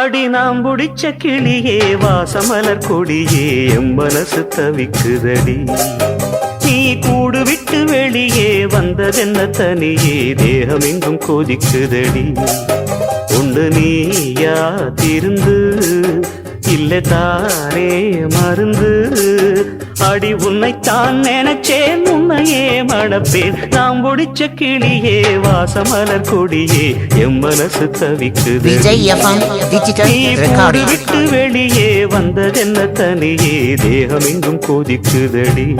அடி நாம் புடிச்ச கிளியே வாசமலர் கொடியே எம் மனசு தவிக்குதடி. நீ கூடு விட்டு வெளியே வந்ததென்ன தனியே தேகம் எங்கும் கொதிக்குதடி. உண்டு நீயா திருந்து இல்ல தாரே மருந்து? அடி உன்னைத்தான் நினைச்சேன் உன்னையே மணப்பேன். நாம் முடிச்ச கிளியே வாசமலர் கொடியே எம் மனசு தவிக்குது. விட்டு வெளியே வந்ததென்ன தனியே தேகம் எங்கும் கொதிக்குதடி.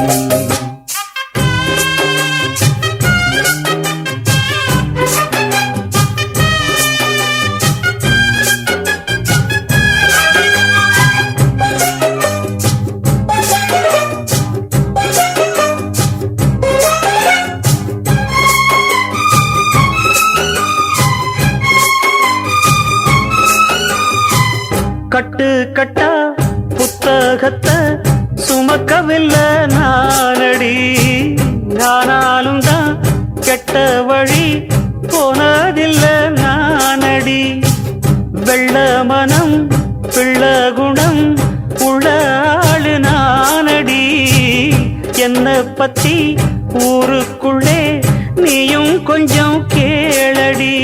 கட்டு கட்டா புத்தகத்தை சுமக்கவில்லை நானடி. ஆனாலும் தான் கெட்ட வழி போனதில்லை நானடி. வெள்ள மனம் பிள்ள குணம் உள்ள ஆளு நானடி. என்னை பத்தி ஊருக்குள்ளே நீயும் கொஞ்சம் கேளடி.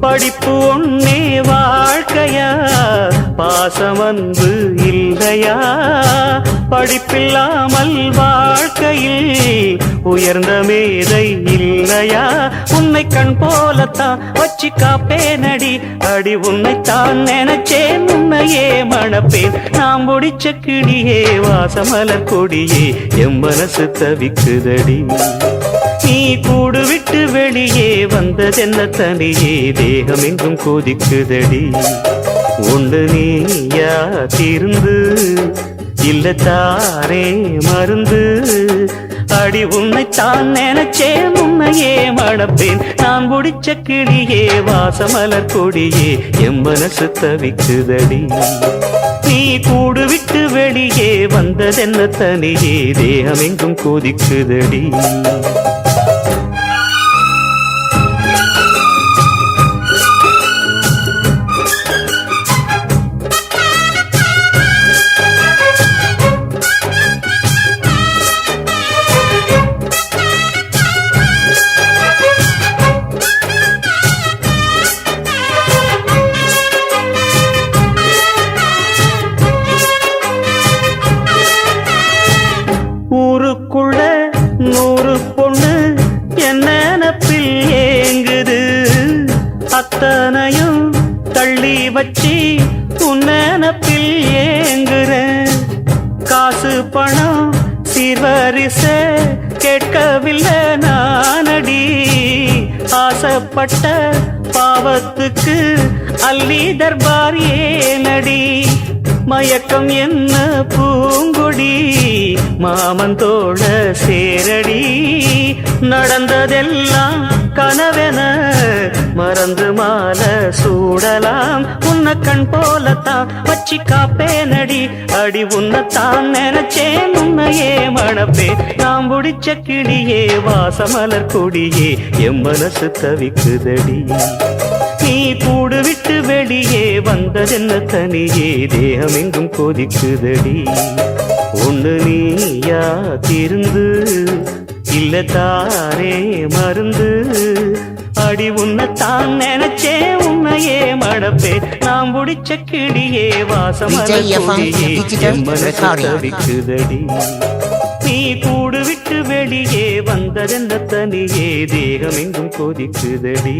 படிப்பு ஒன்னே வாழ்க்கையா? பாசமன்பு இல்லையா? படிப்பில்லாமல் வாழ்க்கையில் உயர்ந்த மேதை இல்லையா? உன்னை கண் போலத்தான் வச்சு காப்பேனடி. அடி உன்னைத்தான் நினைச்சேன். உன்னையே மணப்பேன். நாம் முடிச்ச கிடியே வாசமலர் கொடியே எம் மனசு தவிக்குதடி. நீ கூடு விட்டு வெளியே வந்ததென்ன தனியே தேகம் எங்கும் கொதிக்குதடி. உண்டு நீயா தீர்ந்து இல்ல தாரே மருந்து. அடி உன்னைத்தான் நினைச்சே முன்னையே மணப்பேன். நான் முடிச்ச கிளியே வாசமலர் கொடியே எம் மனசு தவிக்குதடி. நீ கூடு விட்டு வெளியே வந்ததென்ன தனியே தேகம் எங்கும் கொதிக்குதடி. அத்தனையும் தள்ளி வச்சு உன்னப்பில் ஏங்குற. காசு பணம் சீர்வரிச கேட்கவில்லை நானடி. ஆசைப்பட்ட பாவத்துக்கு அல்லி தர்பார் ஏனடி. மயக்கம் என்ன பூங்கொடி மாமன் தோழ சேரடி. நடந்ததெல்லாம் கனவென மறந்து மால சூடலாம். உன்ன கண் போலத்தான் வச்சு காப்பேனடி. அடி உன்னத்தான் நினைச்சேன் உன்னையே மணப்பே நாம் முடிச்ச கிளியே வாசமலர் கொடியே எம் மனசு தவிக்குதடி. நீ கூடு விட்டு வெளியே வந்ததென்ன தனியே தேகம் எங்கும் கொதிக்குதடி. ஒன்று நீயா திருந்து இல்ல தாரே மருந்து. அடி உன்னைத்தான் நினைச்சேன் உன்னையே மடப்பே நாம் முடிச்ச கிளியே வாசம் விஜய் FM digital recording. தவிக்குதடி நீ கூடு விட்டு வெளியே வந்ததென்ன தனியே தேகம் எங்கும் கொதிக்குதடி.